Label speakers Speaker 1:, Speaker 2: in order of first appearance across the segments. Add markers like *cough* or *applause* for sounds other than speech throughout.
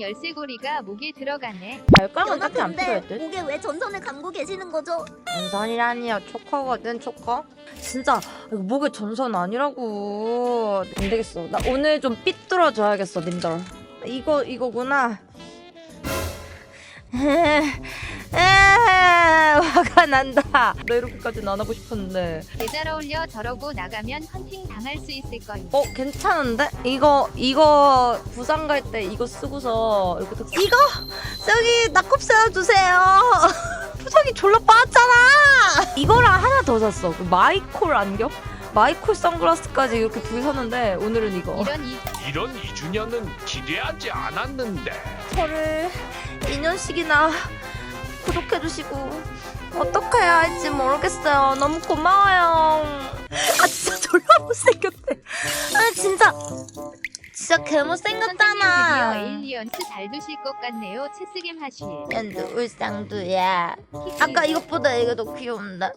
Speaker 1: 열쇠고리가 목에 들어가네.
Speaker 2: 발광은 딱히 안 필요할
Speaker 3: 근데
Speaker 2: 듯.
Speaker 3: 목에 왜 전선을 감고 계시는 거죠?
Speaker 2: 전선이라니요 초커거든 초커 진짜 이거 목에 전선 아니라고 안 되겠어 나 오늘 좀 삐뚤어져야겠어 님들 이거 이거구나 에, *laughs* 화가 난다. 나 이렇게까지는 안 하고 싶었는데.
Speaker 1: 계절 어울려 저러고 나가면 헌팅 당할 수 있을 거임.
Speaker 2: 어 괜찮은데? 이거 이거 부산 갈 때 이거 쓰고서 이렇게 딱 이거? 저기 낙컵 세워 주세요. *laughs* 표정이 졸라 빠졌잖아. 이거랑 하나 더 샀어. 그 마이콜 안경? 마이콜 선글라스까지 이렇게 두 개 샀는데 오늘은 이거.
Speaker 1: 이런 이
Speaker 4: 이런 2주년은 기대하지 않았는데.
Speaker 2: 저를 2년씩이나 구독해주시고 어떻게 해야 할지 모르겠어요. 너무 고마워요. 아 진짜 졸라 못생겼대. 아 진짜. 진짜 개
Speaker 1: 드디어
Speaker 2: 못생겼잖아.
Speaker 1: 에일리언스 잘 두실 것 같네요. 체스겜 하실.
Speaker 2: 연두 울상두야. 아까 이것보다 이게 더 귀여운데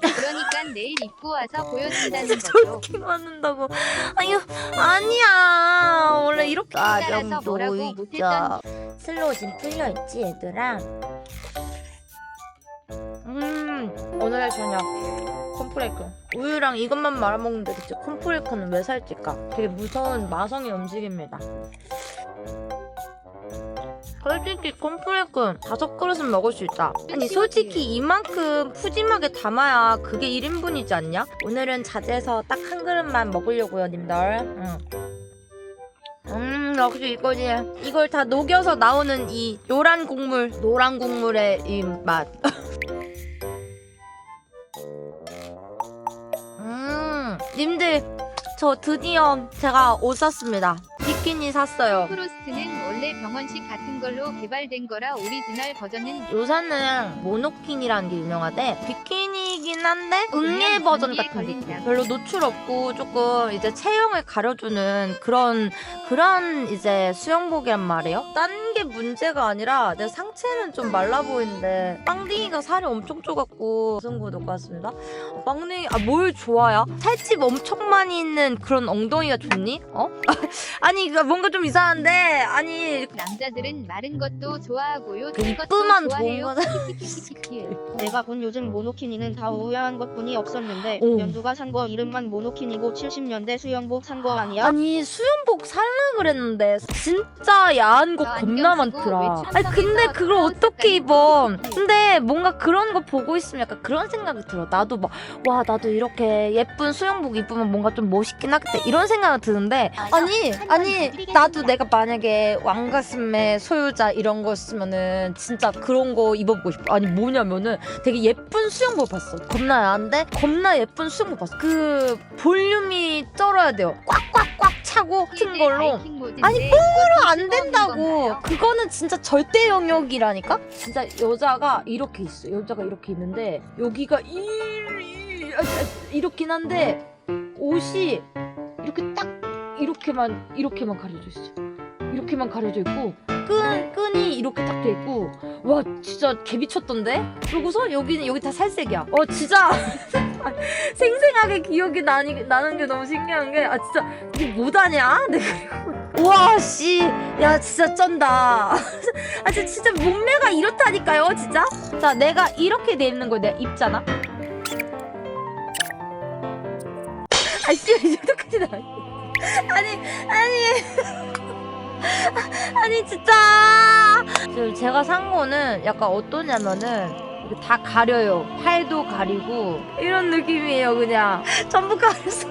Speaker 1: 그러니까 내일 입고 와서 보여준다는 거죠.
Speaker 2: 저렇게 맞는다고. 아유 아니야. 원래 이렇게.
Speaker 1: 따라서 뭐라고
Speaker 2: 있죠
Speaker 1: 못했던-
Speaker 2: 우 지금 풀려있지 얘들아? 음 오늘의 저녁. 콤프레이크. 우유랑 이것만 말아먹는데 대체 콤프레이크는 왜 살찔까? 되게 무서운 마성의 움직입니다. 솔직히 콤프레이크 다섯 그릇은 먹을 수 있다. 아니 솔직히 이만큼 푸짐하게 담아야 그게 1인분이지 않냐? 오늘은 자제해서 딱 한 그릇만 먹으려고요 님들. 응. 음 역시 이거지. 이걸 다 녹여서 나오는 이 노란 국물 노란 국물의 이 맛. *laughs* 음 님들 저 드디어 제가 옷 샀습니다 비키니 샀어요
Speaker 1: 프로스트는 원래 병원식 같은 걸로 개발된 거라 오리지널 버전은
Speaker 2: 요새는 모노킨이라는 게 유명하대 비키니이긴 한데 응애 버전 같은 느낌. 별로 노출 없고 조금 이제 체형을 가려주는 그런 그런 이제 수영복이란 말이에요 딴 게 문제가 아니라 내 상체는 좀 말라 보이는데 빵댕이가 살이 엄청 쪄갖고 무슨 놓고 왔습니다 빵댕이 아뭘 좋아야 살집 엄청 많이 있는 그런 엉덩이가 좋니? 어? *laughs* 아니 이거 뭔가 좀 이상한데 아니
Speaker 1: 남자들은 마른 것도 좋아하고요.
Speaker 2: 그 이쁘만 좋은. 거는
Speaker 5: 내가 본 요즘 모노키니는 다 우야한 것뿐이 없었는데
Speaker 2: 오.
Speaker 5: 연두가 산 거 이름만 모노키니고 70년대 수영복 산 거 아니야?
Speaker 2: 아니 수영복 살라 그랬는데 진짜 야한
Speaker 1: 거저
Speaker 2: 겁나 많더라.
Speaker 1: 왜
Speaker 2: 아니 근데 그걸 어떻게 입어? 근데 뭔가 그런 거 보고 있으면 약간 그런 생각이 들어. 나도 막 와 나도 이렇게 예쁜 수영복 입으면 뭔가 좀 멋있긴 하겠다 이런 생각이 드는데 아니 아니 나도 내가 만약에 왕가슴의 소유자 이런 거였으면은 진짜 그런 거 입어보고 싶어. 아니 뭐냐면은 되게 예쁜 수영복 봤어. 겁나 야한데 겁나 예쁜 수영복 봤어. 그 볼륨이 쩔어야 돼요. 꽉꽉꽉 차고 큰 걸로. 아니,
Speaker 1: 뽕으로
Speaker 2: 안 된다고. 그거는 진짜 절대 영역이라니까. 진짜 여자가 이렇게 있어. 여자가 이렇게 있는데 여기가 이, 이 아, 아, 이렇긴 한데 옷이 이렇게 딱 이렇게만 이렇게만 가려져 있어. 이렇게만 가려져 있고 끈 끈이 이렇게 딱 돼 있고 와 진짜 개 미쳤던데. 그러고서 여기는 여기 다 살색이야. 어 진짜 *laughs* 생생하게 기억이 나니, 나는 게 너무 신기한 게 아 진짜 이거 못하냐? 내가 우와 씨, 야 진짜 쩐다. *laughs* 아 진짜, 진짜 몸매가 이렇다니까요, 진짜. 자, 내가 이렇게 돼 있는 걸 내가 입잖아. 아 씨, 이 정도까지 나. 아니, 아니. *laughs* 아니 진짜. 제가 산 거는 약간 어떠냐면은 다 가려요. 팔도 가리고 이런 느낌이에요, 그냥. *laughs* 전부 가려서.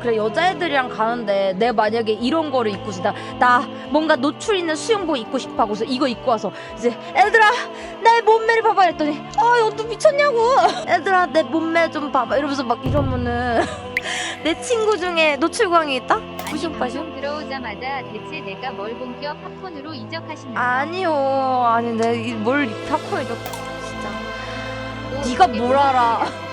Speaker 2: 그래 여자애들이랑 가는데 내 만약에 이런 거를 입고서 나, 나 뭔가 노출 있는 수영복 입고 싶어 하고서 이거 입고 와서 이제 애들아 내 몸매를 봐봐 했더니 아 연두 미쳤냐고 *laughs* 애들아 내 몸매 좀 봐봐 이러면서 막 이러면은 내 친구 중에 노출광이 있다? 빠숑?
Speaker 1: 방송 들어오자마자 대체 내가 뭘 본격 팝콘으로 이적하시나요?
Speaker 2: 아니요 아니 내뭘 팝콘 이렇게 진짜
Speaker 1: 또
Speaker 2: 네가 뭘 알아